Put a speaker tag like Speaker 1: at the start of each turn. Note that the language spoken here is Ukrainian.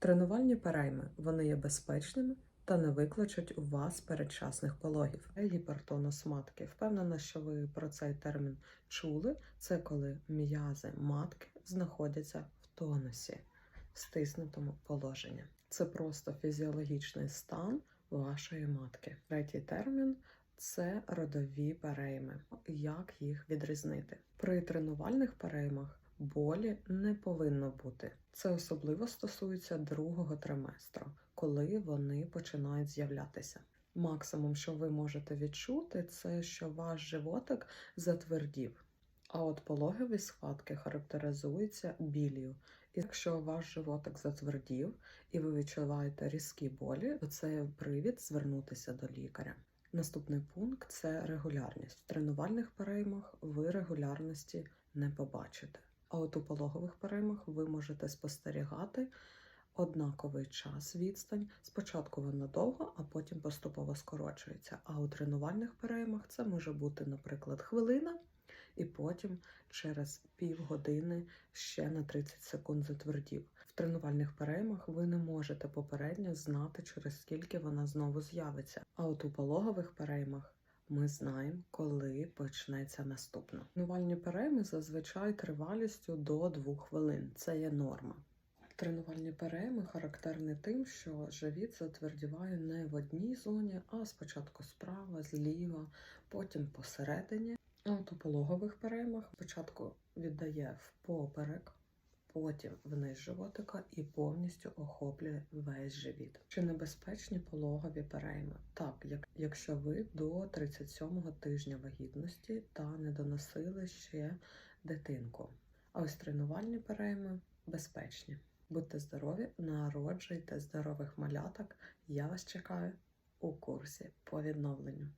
Speaker 1: Тренувальні перейми вони є безпечними та не викличуть у вас передчасних пологів. Гіпертонус матки. Впевнена, що ви про цей термін чули. Це коли м'язи матки знаходяться в тонусі, в стиснутому положенні. Це просто фізіологічний стан вашої матки. Третій термін це родові перейми. Як їх відрізнити? При тренувальних переймах болі не повинно бути. Це особливо стосується другого триместру, коли вони починають з'являтися. Максимум, що ви можете відчути, це що ваш животик затвердів. А от пологові схватки характеризуються білію. І якщо ваш животик затвердів і ви відчуваєте різкі болі, то це привід звернутися до лікаря. Наступний пункт це регулярність. В тренувальних переймах ви регулярності не побачите. А от у пологових переймах ви можете спостерігати однаковий час відстань. Спочатку вона довго, а потім поступово скорочується. А у тренувальних переймах це може бути, наприклад, хвилина, і потім через півгодини ще на 30 секунд затвердів. В тренувальних переймах ви не можете попередньо знати, через скільки вона знову з'явиться. А от у пологових переймах ми знаємо, коли почнеться наступна. Тренувальні перейми зазвичай тривалістю до 2 хвилин. Це є норма. Тренувальні перейми характерні тим, що живіт затвердіває не в одній зоні, а спочатку справа, зліва, потім посередині. А от у пологових переймах спочатку віддає впоперек, потім вниз животика і повністю охоплює весь живіт. Чи небезпечні пологові перейми? Так, як, якщо ви до 37-го тижня вагітності та не доносили ще дитинку. А ось тренувальні перейми безпечні. Будьте здорові, народжуйте здорових маляток. Я вас чекаю у курсі по відновленню.